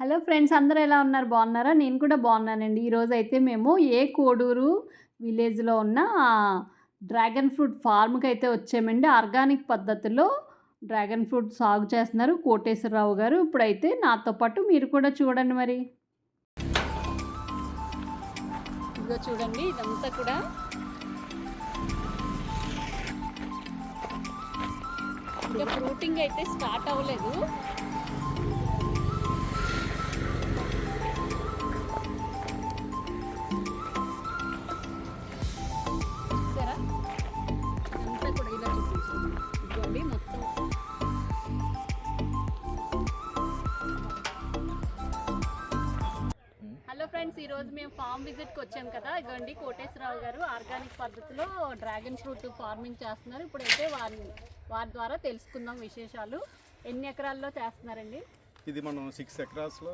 Hello friends అందరూ ఎలా ఉన్నారు? బాగున్నారా? నేను కూడా బాగున్నానండి. ఈరోజు అయితే మేము ఏ కోడూరు విలేజ్లో ఉన్న డ్రాగన్ ఫ్రూట్ ఫార్మ్కి అయితే వచ్చామండి. ఆర్గానిక్ పద్ధతిలో డ్రాగన్ ఫ్రూట్ సాగు చేస్తున్నారు కోటేశ్వరరావు గారు. ఇప్పుడైతే నాతో పాటు మీరు కూడా చూడండి మరి. ఇదిగో చూడండి ఇదంతా కూడా. ఇంకా ఫ్రూటింగ్ అయితే స్టార్ట్ అవ్వలేదు. కూడా ఇలా చూపించాను ఇదిగోండి మొత్తం. హలో ఫ్రెండ్స్ ఈరోజు మేము ఫామ్ విజిట్కి వచ్చాం కదా. ఇదిగోండి కోటేశ్వరరావు గారు ఆర్గానిక్ పద్ధతిలో డ్రాగన్ ఫ్రూట్ ఫార్మింగ్ చేస్తున్నారు. ఇప్పుడైతే వారి వారి ద్వారా తెలుసుకుందాం విశేషాలు. ఎన్ని ఎకరాల్లో చేస్తున్నారండి? ఇది మనం సిక్స్ ఎకరాస్లో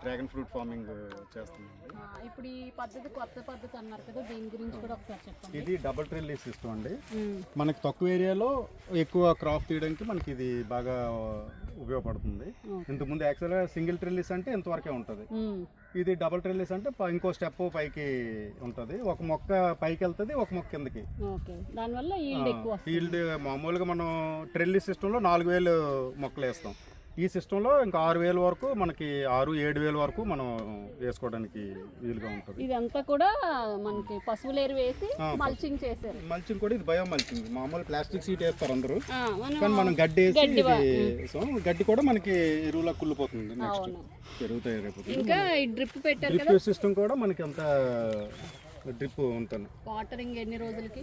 డ్రాగన్ ఫ్రూట్ ఫార్మింగ్ చేస్తున్నామండి. ఆ, ఇప్పుడు ఈ పద్ధతి కొత్త పద్ధతి అన్నారు కదా దీని గురించి కూడా ఒకసారి చెప్పండి. ఇది డబుల్ ట్రిల్లీ సిస్టమ్ అండి. మనకి తక్కువ ఏరియాలో ఎక్కువ క్రాప్ తీయడానికి మనకి ఇది బాగా ఉపయోగపడుతుంది. ఇంతకుముందు యాక్చువల్గా సింగిల్ ట్రిల్లీస్ అంటే ఇంతవరకే ఉంటుంది. ఇది డబుల్ ట్రిల్లీస్ అంటే ఇంకో స్టెప్ పైకి ఉంటుంది. ఒక మొక్క పైకి వెళ్తుంది ఒక మొక్క కిందకి. దానివల్ల ఈల్డ్. ఫీల్డ్ మామూలుగా మనం ట్రెల్లీ సిస్టంలో నాలుగు వేలు మొక్కలు వేస్తాం. ఈ సిస్టంలో ఇంకా ఆరు వేలు వరకు మనకి ఆరు ఏడు వేలు వరకు మనం వేసుకోవడానికి వీలుగా ఉంటుంది. ఇదంతా కూడా మనకి పశువుల ఎరువు వేసి మల్చింగ్ చేశారు. మల్చింగ్ కూడా ఇది బయో మల్చింగ్ మామూలు ప్లాస్టిక్ సీట్ వేస్తారు అందరూ. కానీ మనం గడ్డి వేసి సో గడ్డి కూడా మనకి ఎరువులా కుళ్ళిపోతుంది నెక్స్ట్ పెరుగుతాయి రేపు. ఇంకా డ్రిప్ పెట్టారు డ్రిప్ సిస్టమ్ కూడా మనకి అంత డ్రిప్ ఉంటుంది. వాటరింగ్ ఎన్ని రోజులకి?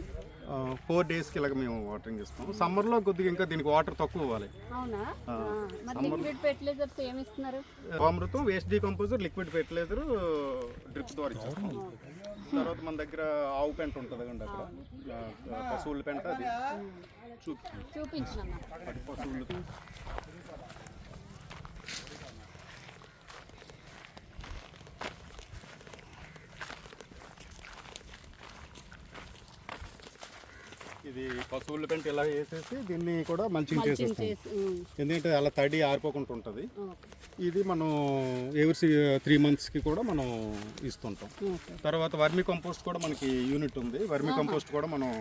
ఫోర్ డేస్కి ఇలాగ మేము వాటరింగ్ ఇస్తాం సమ్మర్లో కొద్దిగా ఇంకా దీనికి వాటర్ తక్కువ ఇవ్వాలి. అమృతం waste decomposer liquid fertiliser drip ద్వారా ఇచ్చేస్తాం. తర్వాత మన దగ్గర ఆవు పెంట ఉంటుంది కండి అక్కడ. పశువుల పెంట అది. చూపి. చూపించిన అది పశువులు. ఇది పశువుల పెంట ఇలా వేసేసి దీన్ని కూడా చేసేస్తాం. ఉమ్, ఎందుకంటే అలా తడి ఆరిపోకుండా ఉంటుంది. ఇది మనం ఎవరి త్రీ మంత్స్కి కూడా మనం ఇస్తుంటాం. తర్వాత వర్మి కంపోస్ట్ కూడా మనకి యూనిట్ ఉంది. వర్మి కంపోస్ట్ కూడా మనం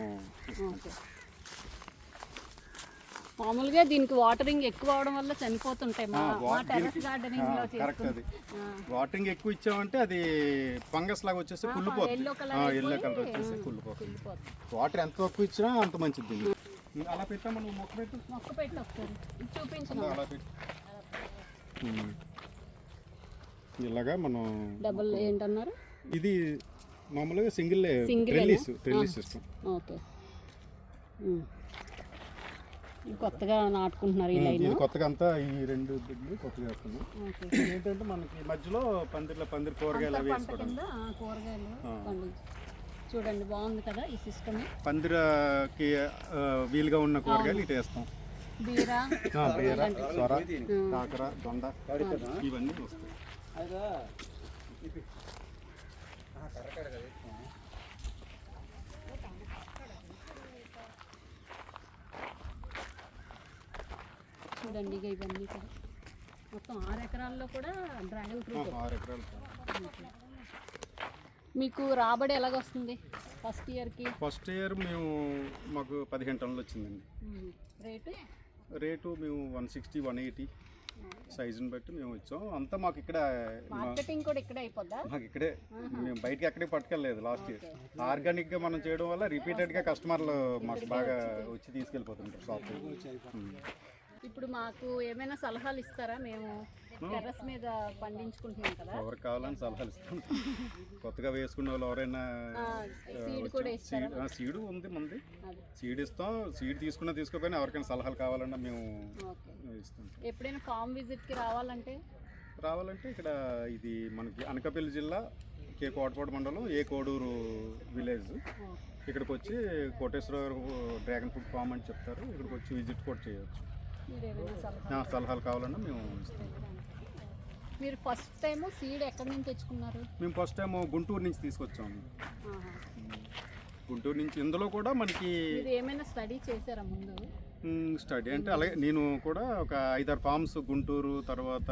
మామూలుగా దీనికి వాటరింగ్ ఎక్కువ అవడం వల్ల చనిపోతుంటాయి మా టెర్రస్ గార్డెనింగ్లో కరెక్ట్ అది. వాటరింగ్ ఎక్కువ ఇచ్చామంటే అది ఫంగస్ లాగా వచ్చేసి కుళ్ళిపోతుంది. ఎల్లో కలర్ వచ్చేసి కుళ్ళిపోతుంది. వాటర్ ఎంత తక్కువ ఇచ్చినా అంత మంచిది. అలా పెట్టాము నువ్వు మొక్క పెట్టు. మొక్క పెట్టి ఒకసారి. అలా పెట్టు. ఇలాగా మనం డబుల్ ఏంటన్నారు? ఇది మామూలుగా single trellis? Trellis system. Okay. కొత్తగా నాటుకుంటున్నారు ఈ లైన్. ఇది కొత్తగా అంతా ఈ రెండు దిగులు కొత్తగా వేస్తున్నాం. ఓకే. ఏంటంటే మనకి మధ్యలో పందిర్ల పందిరి కూరగాయలు అవి వేసుకోవడం. కూరగాయలు. పండించి చూడండి బాగుంది కదా ఈ సిస్టమ్ పందిరకి వీలుగా ఉన్న కూరగాయలు ఇటు వేస్తాం. బీర ఆ, బీర సొర కాకర దొండ ఇవన్నీ వస్తాయి. చూడండి ఇక ఇవన్నీ కూడా. మొత్తం ఆరు ఎకరాల్లో కూడా డ్రాగన్ ఫ్రూట్. మీకు రాబడి ఎలాగొస్తుంది ఫస్ట్ ఇయర్కి ఫస్ట్ ఇయర్ మేము మాకు పదిహేను టన్నులు వచ్చిందండి. రేటు? రేటు మేము వన్ సిక్స్టీ వన్ ఎయిటీ సైజుని బట్టి మేము ఇచ్చాం. అంతా మాకు ఇక్కడ మార్కెటింగ్ కూడా ఇక్కడే అయిపోద్దా? మాకు ఇక్కడే. మేము బయటికి ఎక్కడికి పట్టుకెళ్ళలేదు లాస్ట్ ఇయర్. ఆర్గానిక్గా మనం చేయడం వల్ల రిపీటెడ్గా కస్టమర్లు మాకు బాగా వచ్చి తీసుకెళ్ళిపోతుంటారు షాప్ ఇప్పుడు మాకు ఏమైనా సలహాలు ఇస్తారా? మేము టెర్రస్ మీద పండించుకుంటున్నాం కదా. ఎవరికి కావాలని సలహాలు ఇస్తాం. కొత్తగా వేసుకునే వాళ్ళు ఎవరైనా సీడ్ కూడా ఇస్తారా? సీడ్ సీడు ఉంది మంది. సీడ్ ఇస్తాం సీడ్ తీసుకున్నా తీసుకోపోయినా ఎవరికైనా సలహాలు కావాలన్నా మేము ఇస్తాం. ఎప్పుడైనా ఫామ్ విజిట్కి రావాలంటే? రావాలంటే ఇక్కడ ఇది మనకి అనకాపల్లి జిల్లా కే కోటపాడు మండలం ఏ కోడూరు విలేజ్. ఇక్కడికి వచ్చి కోటేశ్వర డ్రాగన్ ఫ్రూట్ ఫామ్ అని చెప్తారు. ఇక్కడికి వచ్చి విజిట్ కూడా చేయొచ్చు. సలహాలు కావాలన్నా మేము మీరు ఫస్ట్ టైం సీడ్ ఎక్కడి నుంచి తెచ్చుకున్నారు? మేము ఫస్ట్ టైం గుంటూరు నుంచి తీసుకొచ్చాము. గుంటూరు నుంచి ఇందులో కూడా మనకి ఏమైనా స్టడీ చేశారా ముందు? స్టడీ అంటే అలాగే నేను కూడా ఒక ఐదారు ఫార్మ్స్ గుంటూరు తర్వాత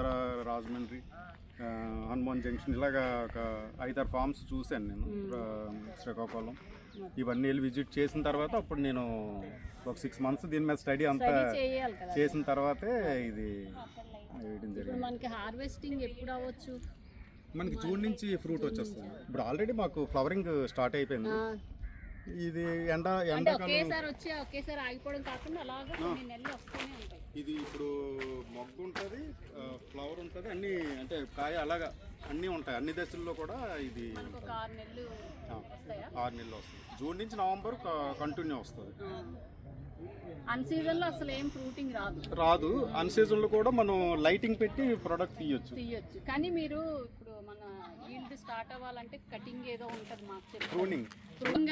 రాజమండ్రి హనుమాన్ జంక్షన్ ఇలాగా ఒక ఐదారు ఫార్మ్స్ చూశాను నేను శ్రీకాకుళం. ఇవన్నీ వెళ్ళి విజిట్ చేసిన తర్వాత అప్పుడు నేను ఒక సిక్స్ మంత్స్ దీని మీద స్టడీ అంతా చేసిన తర్వాతే ఇది వేయడం ఇప్పుడు జరిగింది. మనకి హార్వెస్టింగ్ ఎప్పుడు అవ్వచ్చు? మనకి జూన్ నుంచి ఫ్రూట్ వచ్చేస్తుంది. ఇప్పుడు ఆల్రెడీ మాకు ఫ్లవరింగ్ స్టార్ట్ అయిపోయింది. ఇది ఎండ ఎండాకాలం ఒకేసారి వచ్చి ఒకేసారి ఆగిపోవడం కాకుండా అలాగా కొన్ని నెలలు వస్తూనే ఉంటాయి. ఇది ఇప్పుడు మొగ్గు ఉంటుంది ఫ్లవర్ ఉంటుంది అన్ని అంటే కాయ అలాగా అన్నీ ఉంటాయి. అన్ని దశల్లో కూడా ఇది ఆరు నెలలు ఆరు వస్తుంది జూన్ నుంచి నవంబర్ కంటిన్యూ వస్తుంది. అన్ సీజన్లో అసలు ఏం ఫ్రూటింగ్ రాదు. రాదు. అన్ సీజన్లో కూడా మనం లైటింగ్ పెట్టి ప్రొడక్ట్ తీయొచ్చు. తీయొచ్చు. కానీ మీరు ఇప్పుడు మన ఈల్డ్ స్టార్ట్ అవ్వాలంటే కటింగ్ ఏదో ఉంటుంది మాకు ప్రూనింగ్.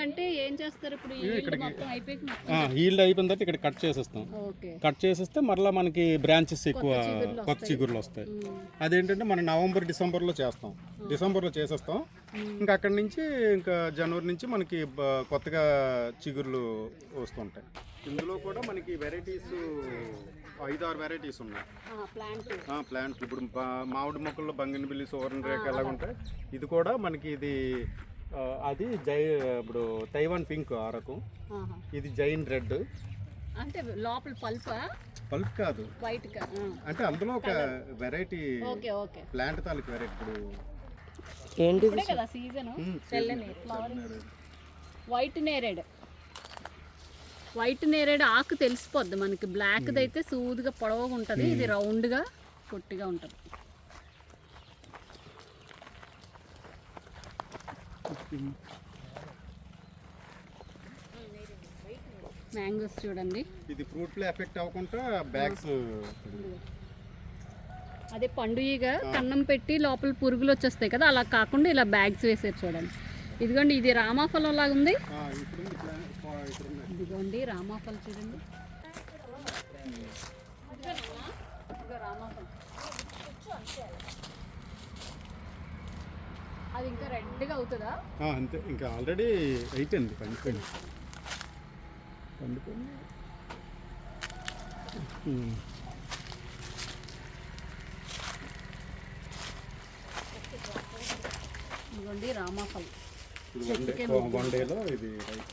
అంటే ఏం చేస్తారు ఇప్పుడు ఈల్డ్ హీల్డ్ అయిపోయిన తర్వాత ఇక్కడ కట్ చేసేస్తాం. కట్ చేసేస్తే మరలా మనకి బ్రాంచెస్ ఎక్కువ కొత్త వస్తాయి. చిగుర్లు వస్తాయి. అదేంటంటే మనం నవంబర్ డిసెంబర్లో చేస్తాం. డిసెంబర్లో చేసేస్తాం. ఇంకా అక్కడి నుంచి ఇంకా జనవరి నుంచి మనకి కొత్తగా చిగుర్లు వస్తుంటాయి. ఇందులో కూడా మనకి వెరైటీస్ ఐదు ఆరు వెరైటీస్ ఉన్నాయి. ఆ, ప్లాంట్ ప్లాంట్ ఇప్పుడు మామిడి మొక్కల్లో బంగిని బిల్లి సోరన్ రేఖ ఎలాగ ఉంటాయి ఇది కూడా మనకి ఇది అది జై ఇప్పుడు తైవాన్ పింక్ ఆ రకం. ఆహా. ఇది జైన్ రెడ్. అంటే లోపల పల్ప? పల్ప్ కాదు. వైట్. అంటే అందులో ఒక వెరైటీ ఓకే ఓకే. ప్లాంట్ తాలూకు వెరైటీ ఇప్పుడు ఇప్పుడే కదా సీజన్ తెల్లని. ఫ్లవర్ వైట్ నేరేడ్ వైట్ నేరేడ్ ఆకు తెలిసిపోద్ది మనకి. బ్లాక్ అయితే సూదిగా పొడవుగా ఉంటుంది. ఇది రౌండ్గా పొట్టిగా ఉంటుంది. మ్యాంగోస్ చూడండి. ఇది ఫ్రూట్లో ఎఫెక్ట్ అవ్వకుండా బ్యాగ్స్ అదే పండుగగా కన్నం పెట్టి లోపల పురుగులు వచ్చేస్తాయి కదా అలా కాకుండా ఇలా బ్యాగ్స్ వేసారు చూడండి. ఇదిగోండి ఇది రామాఫలం లాగా ఉంది. ఇదిగోండి రామాఫలం చూడండి. రామాఫలం. అది ఇంకా రెడ్గా అవుతుందా? ఆ, అంతే. ఇంకా ఆల్రెడీ అయిపోయింది పండిపోయింది పండిపోయింది. ఇదిగోండి రామాఫలం. వన్ డేలో ఇది రైట్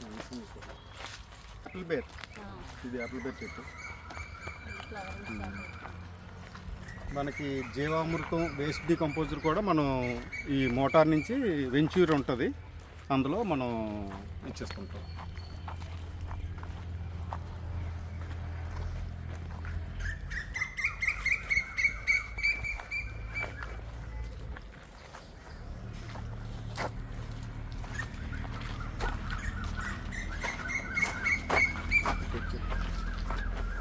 యాపిల్ బేర్ ఇది యాపిల్ బేర్ చెట్టు. మనకి జీవామృతం వేస్ట్ డికంపోజర్ కూడా మనం ఈ మోటార్ నుంచి వెంచూర్ ఉంటుంది. అందులో మనం ఇచ్చేస్తుంటాం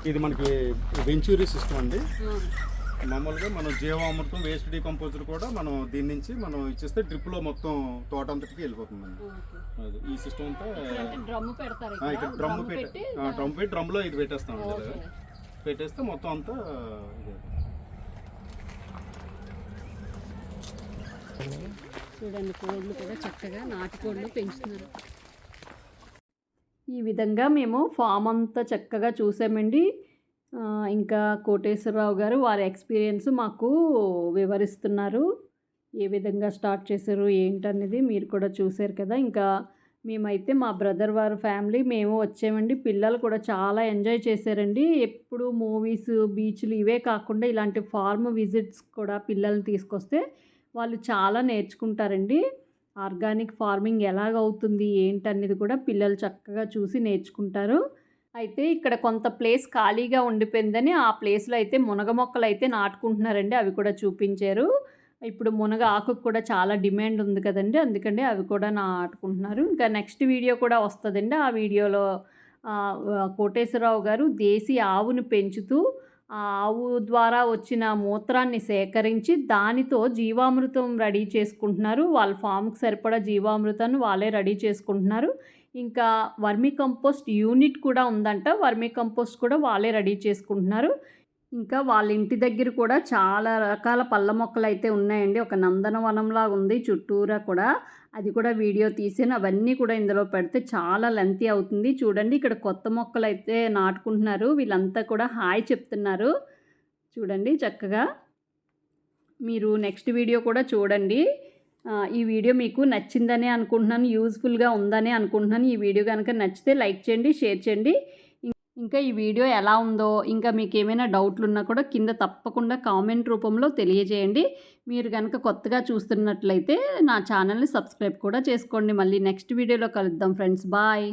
ఇది మనకి వెంచూరి సిస్టమ్ అండి. మామూలుగా మనం జీవామృతం వేస్ట్ డికంపోజర్ కూడా మనం దీని నుంచి మనం ఇచ్చేస్తే డ్రిప్లో మొత్తం తోట అంతటికి వెళ్ళిపోతుందండి. అది ఈ సిస్టమ్ అంతా ఇక్కడ. డ్రమ్ పెట్టి పెట్టి డ్రమ్ పెట్టి డ్రమ్లో ఇది పెట్టేస్తాం. పెట్టేస్తే మొత్తం అంతా ఇదే. చూడండి కోళ్ళు కూడా చక్కగా నాటు కోళ్ళు పెంచుతున్నారు. ఈ విధంగా మేము ఫామ్ అంతా చక్కగా చూసామండి. ఇంకా కోటేశ్వరరావు గారు వారి ఎక్స్పీరియన్స్ మాకు వివరిస్తున్నారు. ఏ విధంగా స్టార్ట్ చేశారు ఏంటనేది మీరు కూడా చూశారు కదా. ఇంకా మేమైతే మా బ్రదర్ వారి ఫ్యామిలీ మేము వచ్చామండి. పిల్లలు కూడా చాలా ఎంజాయ్ చేశారండి. ఎప్పుడు మూవీస్ బీచ్లు ఇవే కాకుండా ఇలాంటి ఫార్మ్ విజిట్స్ కూడా పిల్లల్ని తీసుకొస్తే వాళ్ళు చాలా నేర్చుకుంటారండి. ఆర్గానిక్ ఫార్మింగ్ ఎలాగవుతుంది ఏంటనేది కూడా పిల్లలు చక్కగా చూసి నేర్చుకుంటారు. అయితే ఇక్కడ కొంత ప్లేస్ ఖాళీగా ఉండిపోయిందని ఆ ప్లేస్లో అయితే మునగ మొక్కలు అయితే నాటుకుంటున్నారండి. అవి కూడా చూపించారు. ఇప్పుడు మునగ ఆకుకు కూడా చాలా డిమాండ్ ఉంది కదండి. అందుకని అవి కూడా నాటుకుంటున్నారు. ఇంకా నెక్స్ట్ వీడియో కూడా వస్తుందండి. ఆ వీడియోలో కోటేశ్వరరావు గారు దేశీ ఆవును పెంచుతూ ఆ ఆవు ద్వారా వచ్చిన మూత్రాన్ని సేకరించి దానితో జీవామృతం రెడీ చేసుకుంటున్నారు. వాళ్ళ ఫామ్కి సరిపడా జీవామృతాన్ని వాళ్ళే రెడీ చేసుకుంటున్నారు. ఇంకా వర్మీ కంపోస్ట్ యూనిట్ కూడా ఉందంట. వర్మీ కంపోస్ట్ కూడా వాళ్ళే రెడీ చేసుకుంటున్నారు. ఇంకా వాళ్ళ ఇంటి దగ్గర కూడా చాలా రకాల పళ్ళ మొక్కలు అయితే ఉన్నాయండి. ఒక నందనవనంలా ఉంది చుట్టూరా కూడా. అది కూడా వీడియో తీసాను. అవన్నీ కూడా ఇందులో పెడితే చాలా లెంతీ అవుతుంది. చూడండి ఇక్కడ కొత్త మొక్కలు అయితే నాటుకుంటున్నారు. వీళ్ళంతా కూడా హాయ్ చెప్తున్నారు. చూడండి చక్కగా. మీరు నెక్స్ట్ వీడియో కూడా చూడండి. ఈ వీడియో మీకు నచ్చిందనే అనుకుంటున్నాను యూజ్ఫుల్గా ఉందని అనుకుంటున్నాను. ఈ వీడియో కనుక నచ్చితే లైక్ చేయండి షేర్ చేయండి. ఇంకా ఈ వీడియో ఎలా ఉందో ఇంకా మీకు ఏమైనా డౌట్లు ఉన్నా కూడా కింద తప్పకుండా కామెంట్ రూపంలో తెలియజేయండి. మీరు కనుక కొత్తగా చూస్తున్నట్లయితే నా ఛానల్ని సబ్స్క్రైబ్ కూడా చేసుకోండి. మళ్ళీ నెక్స్ట్ వీడియోలో కలుద్దాం ఫ్రెండ్స్. బాయ్.